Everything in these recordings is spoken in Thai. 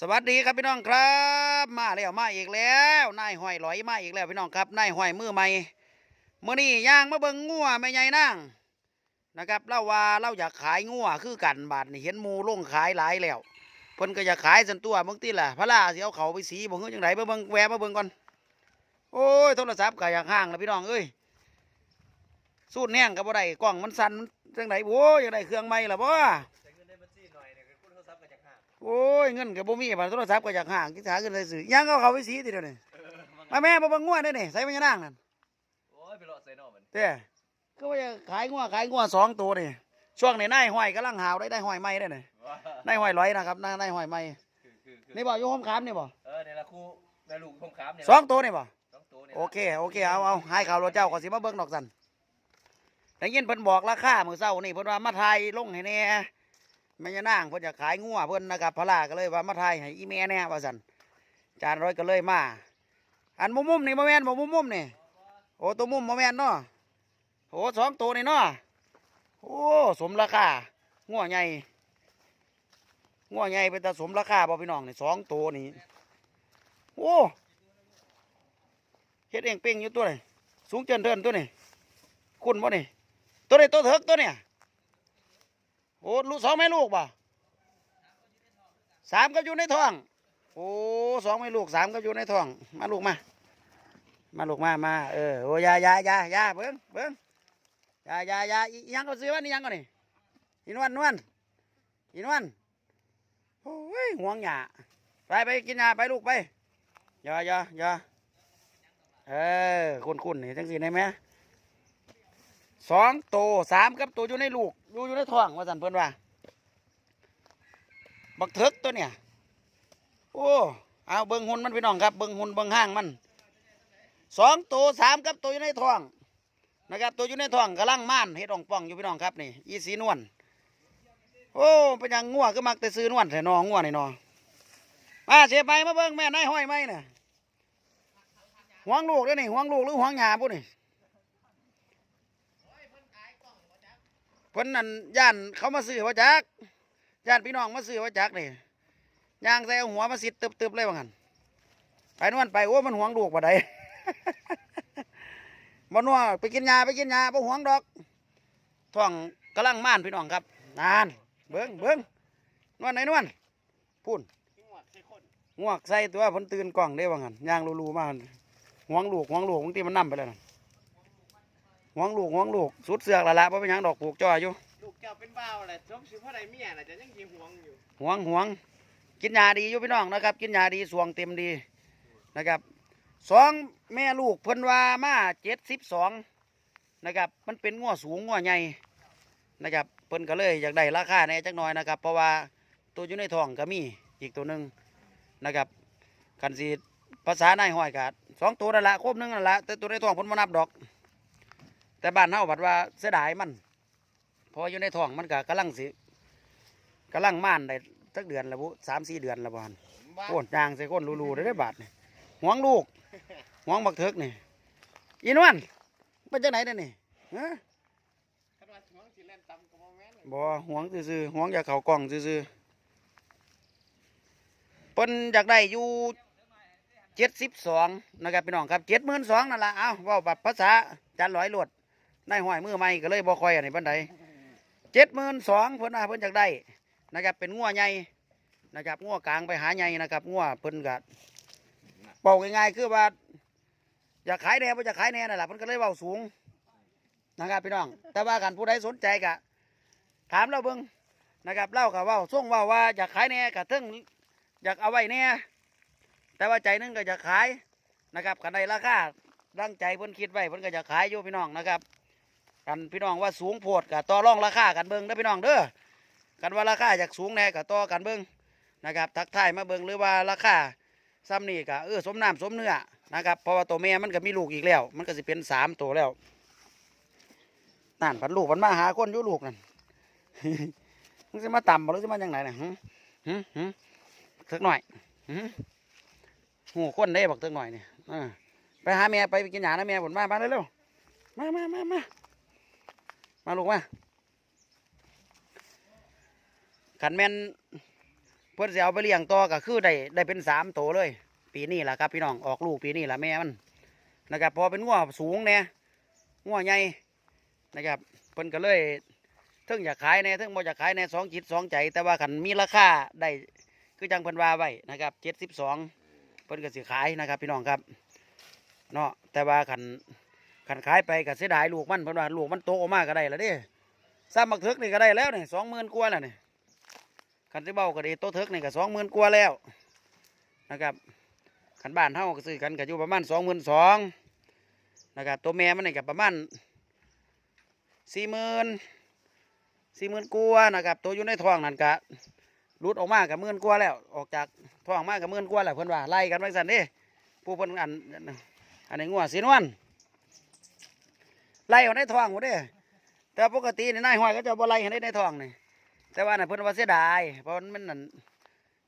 สวัสดีครับพี่น้องครับ มาแล้วมาอีกแล้วนายห้อยลอยมาอีกแล้วพี่น้องครับนายห้อยมือใหม่เมื่อนี้ย่างมาเบิ่งงัวแม่ใหญ่นางนะครับเล่าว่าเราอยากขายงัวคือกันบาทนี่เห็นมูลงขายหลายแล้วเพิ่นก็อยากขายสันตัวบางทีล่ะพระลาสิเอาเขาไปสีบ่ฮู้จังไดมาเบิ่งแวะมาเบิ่งก่อนโอ้ยโทรศัพท์ก็อยากห่างแล้วพี่น้องเอ้ยสูดแห้งก็บ่ได้กล้องมันสั่นจังไดโอ้ยอยากได้เครื่องใหม่ล่ะบ่ โอ้ยเงินกับบ่มีบัตรโทรศัพท์ก็อยากห่างกิจหาเงินเลยซื้อยังเอาเขาไปสีทีเดียวนี่มาแม่มาเบังงัวได้นี่ใส่มันยังนั่งนั่นโอ้ยไปรอใส่นอกมันเด้ก็ว่าจะขายงัวขายงัวสองตัวนี่ช่วงนี้นายห้อยกำลังหาวได้ได้ห้อยไม้ได้นี่ว้านายห้อยร้อยนะครับนายนายห้อยไม้คือคือคือนี่บ่อยู่ห้องคามนี่บ่เออเนี่ยละครูในลูกทงขามเนี่ยสองตัวนี่บ่สองตัวเนี่ยโอเคโอเคเอาเอาให้ข่าวรถเจ้าก็สิมาเบิ่งดอกสันแต่ยินเพิ่นบอกราคามื้อเช้านี่เพิ่นว่ามาทายลงให้แหน่ แม่ยานางเพิ่นจะขายงัวเพิ่นนะครับพระลาก็เลยว่ามาทายให้อีแม่แน่ว่าซั่นจานร้อยก็เลยมา อันมุมมุมนี่บ่แม่นบ่มุมมุมนี่โอ้ตัวมุมบ่แม่นเนาะโอ้สองตัวนี่เนาะโอ้สมราคางัวใหญ่งัวใหญ่เป็นตาสมราคาบ่พี่น้องนี่สองตัวนี่โอ้เฮ็ดเองเป้งอยู่ตัวนี่สูงเจนเทินตัวนี่คุณบ่นี่ตัวนี้ตัวเถิกตัวเนี่ย โอ้ลูกสองแม่ลูกบ่สามก็อยู่ในท้อง โอ้สองไม่ลูกสามก็อยู่ในท้อง มาลูกมา มาลูกมา มา เออ โอ้ยายายายาเบิ้งเบิ้งยายายาอียังก็ซื้อวันนี้ยังก็นี่อีนวลนวลอีนวลโอ้ยห่วงหยาไปไปกินยาไปลูกไปยายายาเออ คุณคุณนี่จังสิได้ไหม สองตัวสามกับตัวอยู่ในลูกอยู่อยู่ในท้องว่าสันเพิ่นว่า บักเถิกตัวเนี่ย โอ้เอาเบิ้งหุ่นมันพี่น้องครับเบิ้งหุ่นเบิ้งห้างมันสองตัวสามกับตัวอยู่ในท้องนะครับ ตัวอยู่ในท้องกำลังม่านเฮ็ดองป่องอยู่พี่น้องครับนี่อีสีนวลโอ้เป็นยังงัวก็มักแต่ซื้อนวลแต่นองัวนี่นอมาเสียไปมาเบิ้งแม่นายห้อยไหมน่ะห่วงลูกด้อนี่ห่วงลูกหรือห่วงหยาปุ๊นี่ เพิ่นนั่นย่านเขามาซื้อว่าจักย่านพี่น้องมาซื้อว่าจักนี่ยางใส่อาหัวมาสิตบตึบๆเลยว่างั้นไปนวลไปโอ้มันห่วงลูกบ่ได้บ่นัวไปกินยาไปกินยาบ่หวงดอกท้องกำลังม่านพี่น้องครับนานเบิ้งเบิ้งนวลไหนนวลพูนงวกใส่ตัวเพิ่นตื่นกล่องได้ว่างั้นยางรูๆมาหั่นห่วงลูกห่วงลูกบางทีมันนํไปแล้วนั่น ห่วงลูกห่วงลูกสุดเสือกและละบ่เป็นหยังดอกปลูกจ้ออยู่ลูกเจ้าเป็นบ้าวแหละสมสิพ่อใดเมียน่ะจะยังยิงหวงอยู่ห่วงห่วง กินยาดีอยู่พี่น้องนะครับ กินยาดีสวงเต็มดีนะครับสองแม่ลูกเพิ่นว่ามาเจ็ดสิบสองนะครับ มันเป็นงัวสูงงัวใหญ่นะครับเพิ่นก็เลยอยากได้ราคาแหน่จักหน่อยนะครับ เพราะว่าตัวอยู่ในท้องก็มีอีกตัวหนึ่งนะครับกันสีภาษานายห้อยกัดสองตัวนั่นละครบหนึงนั่นละแต่ตัวในท้องเพิ่นมานับดอก แต่บ้านเฮาบัดว่าเสียดายมันเพราะว่าอยู่ในท้องมันก็กำลังสิกำลังม่านได้สักเดือนแล้วบุสามสี่เดือนแล้วบานบ้าโอ้ยางใส่ก้นรูๆได้ได้บาทนี่หวงลูกหวงบักเถิกนี่อีนวลเป็นจังไหนเด้อนี่ฮะคันว่าหวงสิเล่นตำก็บ่แม่นบ่หวงซื่อๆหวงอยากเข้ากล่องซื่อๆเพิ่นอยากได้อยู่เจ็ดสิบสองนะครับพี่น้องครับเจ็ดหมื่นสองนั่นละเอาเว่าแบบภาษาจันร้อยลวด ได้ห้อยมือใหม่ก็เลยบ่คอยอันนี้ปันใดเจ็ดหมื่นสองเพิ่นว่าเพิ่นอยากได้นะครับเป็นงัวใหญ่นะครับงัวกลางไปหาใหญ่นะครับงัวเพิ่นก็บอกง่ายๆคือว่าอยากขายแน่บ่อยากขายแน่นั่นแหละเพิ่นก็เลยเว้าสูงนะครับพี่น้อง แต่ว่ากันผู้ใดสนใจก็ถามเราเบิ่งนะครับเล่ากับว่าส่งว่าว่าอยากขายแน่กับทึ่งอยากเอาไว้แน่แต่ว่าใจนึงก็อยากขายนะครับกันในราคาดังใจเพิ่นคิดไว้เพิ่นก็อยากขายอยู่พี่น้องนะครับ กันพี่น้องว่าสูงโพดกับต่อรองราคากันเบิ่งเด้อพี่น้องเด้อกันว่าราคาอยากสูงแน่กับต่อกันเบิ่งนะครับทักทายมาเบิ่งหรือว่าราคาซ้ำนี่ก็เออสมน้ำสมเนื้อนะครับเพราะว่าตัวแม่มันก็มีลูกอีกแล้ว มันก็สิเป็นสามตัวแล้วนั่นพันลูกมันมาหาคนยู่ลูกนั่นมึงจะมาต่ำหรือจะมาจังไหนน่ะหึหึหึสักหน่อยหึหูคนได้บอกสักหน่อยเนี่ยไปหาแม่ไปกินหยานะแม่ผลมามาเร็วมามามามา มาลูกมาขันแม่นเพิ่นพิ่นสิเอาไปเลี้ยงต่อก็คือได้ได้เป็นสามโตเลย ปีนี้แหละครับ พี่น้องออกลูกปีนี้แหละแม่มันนะครับพอเป็นงัวสูงเนี่ยงัวใหญ่นะครับเพิ่นก็เลยทึ่งอยากขายแน่เทึงบ่อยากขายแน่สองจิตสองใจ แต่ว่าขันมีราคาได้คือจังเพิ่นว่าไว้นะครับเจ็ดสิบสองเพิ่นก็สิขายนะครับ พี่น้องครับเนาะแต่ว่าขัน ขันขายไปก็เสียดายลูกมันเพิ่นว่าลูกมันโตออกมาก็ได้แล้วเด้ซ้ำบักเทึกนี่ก็ได้แล้วนี่สองหมื่นกว่าแล้วนี่ขันสิเบ้าก็ดีโตเทึกนี่ก็สองหมื่นกว่าแล้วนะครับขันบ้านเฮาก็ซื้อกันก็อยู่ประมาณสองหมื่นสองนะครับตัวแม่มันนี่ก็ประมาณสี่หมื่นสี่หมื่นกว่านะครับตัวอยู่ในท้องนั่นกะรุดออกมากับหมื่นกว่าแล้ว ออกจากท้องมากับหมื่นกว่าแล้วเพิ่อนว่าไล่กันไว้สั่นเด้ผู้เพิ่นอันอันนี้งัวสีนวล ไล่ออกในท้องหมดเด้แต่ปกติในนายห้อยก็จะบ่ไล่ให้ได้ในท้องนี่แต่ว่าน่ะเพิ่นว่าเสียดายเพราะมันนั่น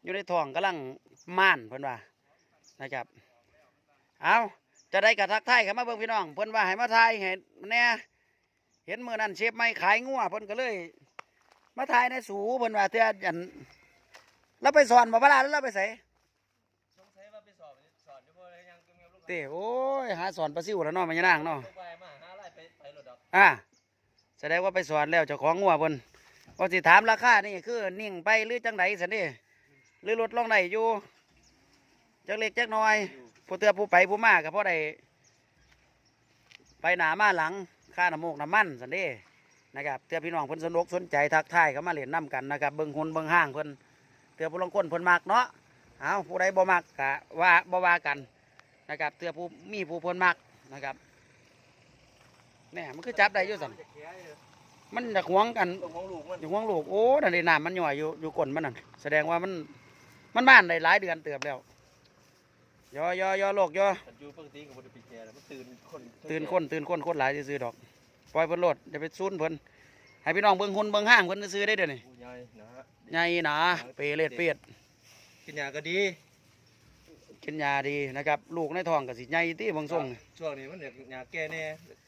อยู่ในท้องกำลังม่านเพิ่นว่านะครับเอาจะได้กระทักทายครับมาเบิ่งพี่น้องเพิ่นว่าให้มาทายให้แน่เห็นมือนั่นเชฟไม่ขายงัวเพิ่นก็เลย มาถ่ายในสูเพิ่นว่าเทื่ออันเราไปสอนบ่พลาแล้วเราไปใส่สงสัยว่าไปสอบสอนอยู่บ่ได้ยังเงียบๆลูกหลานเต้โอ้ยหาสอนปลาซิวแล้วเนาะมันยังนางเนาะลงไปมาหา อ่าแสดงว่าไปสอนแล้วเจ้าของงัวเพิ่นว่าสิถามราคานี่คือนิ่งไปหรือจังไดสันนี่หรือลดลงได้อยู่จักเล็กจักน้อย ผู้เตือผู้ไปผู้มาก็พอได้ไปหนามาหลังค่าน้ำมูกน้ำมันสันนี่นะครับเตือพี่น้องเพิ่นสนุกสนใจทักทายเข้ามาเล่นน้ำกันนะครับเบิ่งคนเบิ่งห้างเพิ่นเตือผู้ลางคนเพิ่นมักเนาะเอาผู้ใดบ่มักกะว่าบ่ว่ากันนะครับเตือผู้มีผู้เพิ่นมักนะครับ แหน่มันคือจับได้อยู่สันจะแค่อยู่มันจะหวงกันตรงของลูกมันอยู่ห่วงลูกโอ้นั่นเลยน้ำมันย่อยอยู่อยู่ก้นมันนั่นแสดงว่ามันมันบ้านได้หลายเดือนเติบแล้วยอยอยอโลกยอมันอยู่ปกติก็บ่ได้ไปแก่แล้วมันตื่นคนตื่นคนตื่นคนคนหลายซื้อๆดอกปล่อยเพิ่นโลดอย่าไปซูนเพิ่นให้พี่น้องเบิ่งหุ่นเบิ่งห้างเพิ่นซื้อได้เดี๋ยวนี้ผู้ใหญ่นะฮะใหญ่หนาเปรตเปียดกินยาก็ดีกินยาดีนะครับ ลูกในท้องก็สิใหญ่ที่บางทรงนี่ช่วงนี้มันอยากยาแก้แน่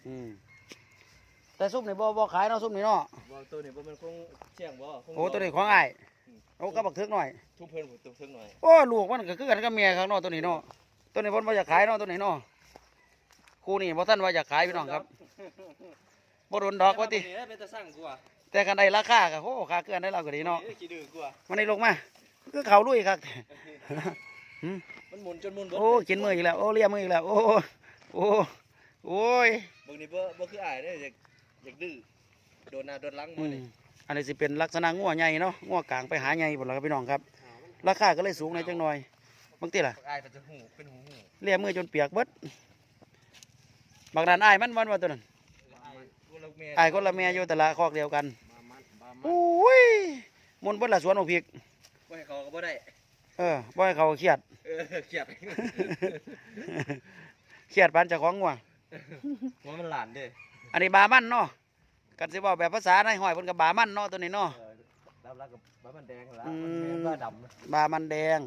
อืม แต่ซุปนี่บ่บ่ขายเนาะซุปนี่เนาะบ่ตัวนี้บ่มันคงเสี่ยงบ่คงโอ้ตัวนี้ของอ้ายโอ้ก็บักเทึกหน่อยทุ่มเพิ่นผมตุ้มเพิ่งหน่อยโอ้ลูกมันก็คือกันกับเมียข้างนอกตัวนี้เนาะตัวนี้เพิ่นว่าอยากขายเนาะตัวนี้เนาะคู่นี้บ่ท่านว่าอยากขายพี่น้องครับบ่โดนดอกว่าตินี่เป็นตาสั่งกูอะแต่กันได้ราคาก็โหค่าเกินได้เราก็ดีเนาะขี้ดื้อกูอะมันได้ลงมาคือเขาลุยครับมันหมุนจนหมุนเบิดโอ้กินมืออีกแล้วโอ้เลียมืออีกแล้วโอ้โอ้โอ้ยบางทีบ่บ่คืออายเด้ออยาก อยากดื้อโดนหน้าโดนหลังอืมื้อมนี่อันนี้สิเป็นลักษณะงัวใหญ่เนาะงัวกลางไปหาใหญ่หมดแล้วครับพี่น้องครับ ราคาก็เลยสูงหน่อยจังหน่อยบางทีล่ะอายก็จะหูเป็นหูหูเลียมือจนเปียกเบิดบางด้านอ้ายมันวันว่าตัวนั้นอายกูละแม่อ้ายคนละแม่อยู่แต่ละคอกเดียวกันมามันมามันโอ้ยมุนเบิดละสวนโอพิก บ่ให้เขาก็บ่ได้เออบ่ให้เขาเครียด เออเครียดเครียดปานเจ้าของงัวว่ามันหลานเด้ อันนี้บามันเนาะกันสิเว้าแบบภาษาในห้อยเพิ่นก็บามันเนาะตัวนี้เนาะเออรับรักกับบ้ามันแดงแล้วอืมมันแม่บ้าดำนะบามันแดง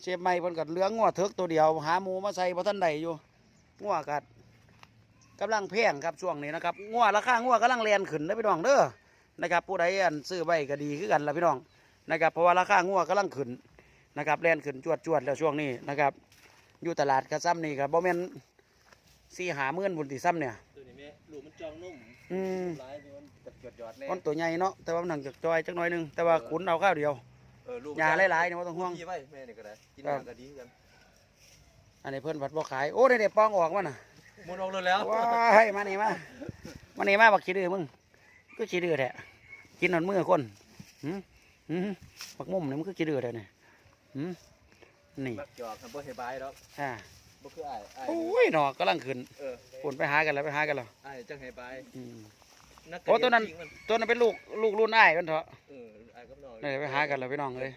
เชฟใหม่เพิ่นก็เหลืองงัวเถิกตัวเดียว หาหมูมาใส่บ่ทันได้อยู่งัวกัดกำลังแพงครับช่วงนี้นะครับงัวราคางัวกำลังแรงขึ้นเด้อพี่น้องเด้อนะครับผู้ใดอันซื้อไว้ก็ดีคือกันล่ะพี่น้องนะครับเพราะว่าราคางัวกำลังขึ้นนะครับแรงขึ้นจวดๆแล้วช่วงนี้นะครับอยู่ตลาดกระซ้ำนี่ก็บ่แม่นสี่หาหมื่นบุญติซ้ำเนี่ย ตัวนี้แม่ลูกมันจองนุ่มอืมร้ายนี่มันจับหยอดหยอดแน่มันตัวใหญ่เนาะแต่ว่ามันหนังจากจอยจักหน่อยหนึงแต่ว่าขุนเอาข้าวเดียวเออลูกยาหลายๆเนี่ยบ่ต้องห่วงขี้ไว้แม่นี่ก็ได้กินครับยาก็ดีกันอันนี้เพิ่นผัดบ่ขายโอ้ได้เด็ปองออกมาน่ะมุนออกเลยแล้วว้ายมานี่มามานี่มาบักขี้ดื้อมึงก็ขี้ดื้อแท้กินหนอนมือคนหืมหืมบักมุมนี่มันก็ขี้ดื้อแท้นี่หืมนี่มักหยอกกันบ่ให้บายดอกอ่า บ่คืออ้ายอ้ายโอ้ยหนอกำลังขึ้นเออปุ่นไปหากันแล้วไปหากันแล้วอ้ายจังให้บายอืม นักโอ้ตัวนั้นจริงมัตัวนั้นเป็นลูกลูกรุ่นอ้ายกันเถอะเอออ้ายกับน้องนี่ไปหากันแล้วพี่น้องเลย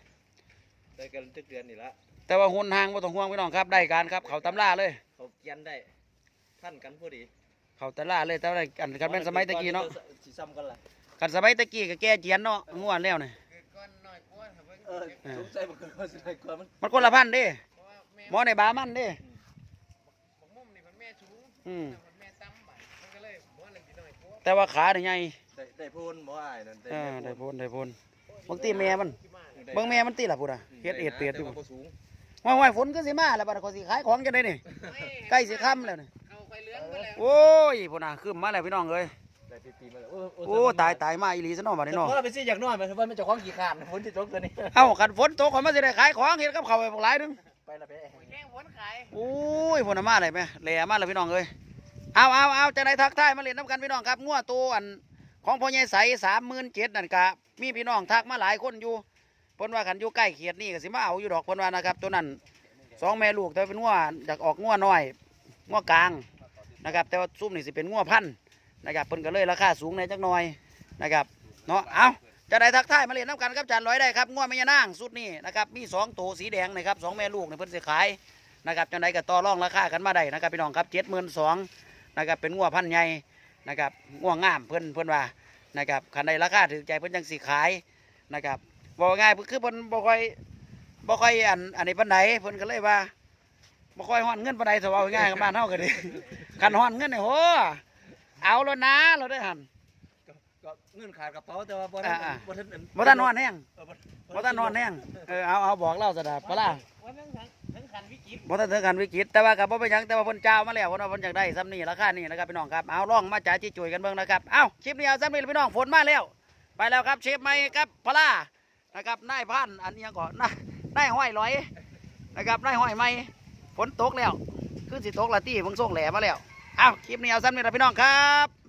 ได้กันจักเดือนนี่ละแต่ว่าหุ่นห่างบ่ต้องห่วงพี่น้องครับได้การครับเขาตำล่าเลย เขาเกียนได้ท่านกันพอดีเขาตำล่าเลยแต่ว่าอันกันเป็นสมัยตะกี้เนาะสิซ้ำกันล่ะกันสมัยตะกี้ก็แก้เจียนเนาะง่วนแล้วนี่ก้อนน้อยกว่าเพิ่งเออสงสัยบ่เกินว่าสิได้กว่ามันมันคนละพันเด้เพราะว่าแม่หมอในบามันเด้ของ มุมนี่มันแม่สูงอืมมันแม่ต่ำไปมันก็เลยบ่อะไรน้อยกว่าแต่ว่าขาเนี่ยใหญ่ได้ได้พูนบ่อ้ายนั่นเออได้พูนพ้นได้พ้นบางทีแม่มันที่มาเบิ่งแม่มันตีล่ะพุ่นน่ะเฮ็ดเอ็ดเปียดอยู่แต่ว่าบ่สูงว่าว่าฝนก็สิมาแล้วบัดนี้ก็สิขายของจังได๋นี่ใกล้สิค่ำแล้วนี่เอาไปเลี้ยงไปแล้วโอ้ยพุ่นน่ะขึ้นมาแล้วพี่น้องเอ้ยได้ปีๆมาแล้วโอ้ตายตายมาอีหลีซะเนาะบัดนี้เนาะ เพราะเราไปซื้ออย่างน้อยมันว่ามันเจะของขี้ขาดฝนที่ตกตัวนี้ เอ้าคันฝนตกข่อยมาสิได้ขายของเฮ็ดกับข้าวให้พวกหลายนึง ไปละไปแข้งผลขายโอ้ยพุ่นน่ะมาเลยแม่แหล่มาแล้วพี่น้องเอ้ยเอาเอาเอาจังได๋ทักทายมาเล่นน้ำกันพี่น้องครับงัวตัวอันของพ่อใหญ่ใส37,000นั่นก็มีพี่น้องทักมาหลายคนอยู่เพิ่นว่าคันอยู่ใกล้เขตนี่ก็สิมาเอาอยู่ดอกเพิ่นว่านะครับ ตัวนั้นสองแม่ลูกแต่เป็นงัวอยากออกงัวน้อยงัวกลางนะครับแต่ว่าซุ่มนี่สิเป็นงัวพันธุ์นะครับเพิ่นก็เลยราคาสูงในอยจักหน่อยนะครับเนาะเอา จะได้ทักทายมาเล่นน้ำกันครับจานร้อยได้ครับงัวแม่ยานางสุดนี่นะครับมีสองตัวสีแดงนะครับสองแม่ลูกเนี่ยเพิ่นสิขายนะครับจังไดก็ต่อรองราคากันมาได้นะครับพี่น้องครับเจ็ดหมื่นสองนะครับเป็นงัวพันใหญ่นะครับงัวงามเพิ่นเพิ่นว่านะครับคันใดราคาถือใจเพิ่นจังสิขายนะครับบอกง่ายคือเพิ่นบ่ค่อยบ่ค่อยอันอันนี้ปานใดเพิ่นก็เลยว่าบ่ค่อยฮ้อนเงินปานใดสว่าง่ายกับบ้านเฮาก็ดีคันฮ้อนเงินเนี่โหเอาแล้วนะเราได้หัน ก็เงินขาดกระเป๋าแต่ว่าบ่ทันอ่าบ่ทันบ่ทันนอนแห้งเออบ่ทันนอนแห้งเออเอาเอาบอกเล่าซะดาปะล่ะว่าทั้งทั้งทั้งคันวิกฤตบ่ทันถึงกันวิกฤตแต่ว่าก็บ่เป็นหยังแต่ว่าเพิ่นเจ้ามาแล้วเพิ่นว่าเพิ่นอยากได้ซ้ำนี่ราคานี่นะครับพี่น้องครับเอาลองมาจ่ายที่จุยกันเบิ่งนะครับเอาคลิปนี้เอาซ้ำนี่ล่ะพี่น้องฝนมาแล้ว ไปแล้วครับเชฟใหม่ครับพลานะครับนายพันอันนี้ยังก่อนนายนายห้อยลอยนะครับนายห้อยใหม่ฝนตกแล้วคือสิตกละตี้เพิ่งส่งแหลมาแล้วเอาคลิปนี้เอาซ้ำนี่ล่ะพี่น้องครับ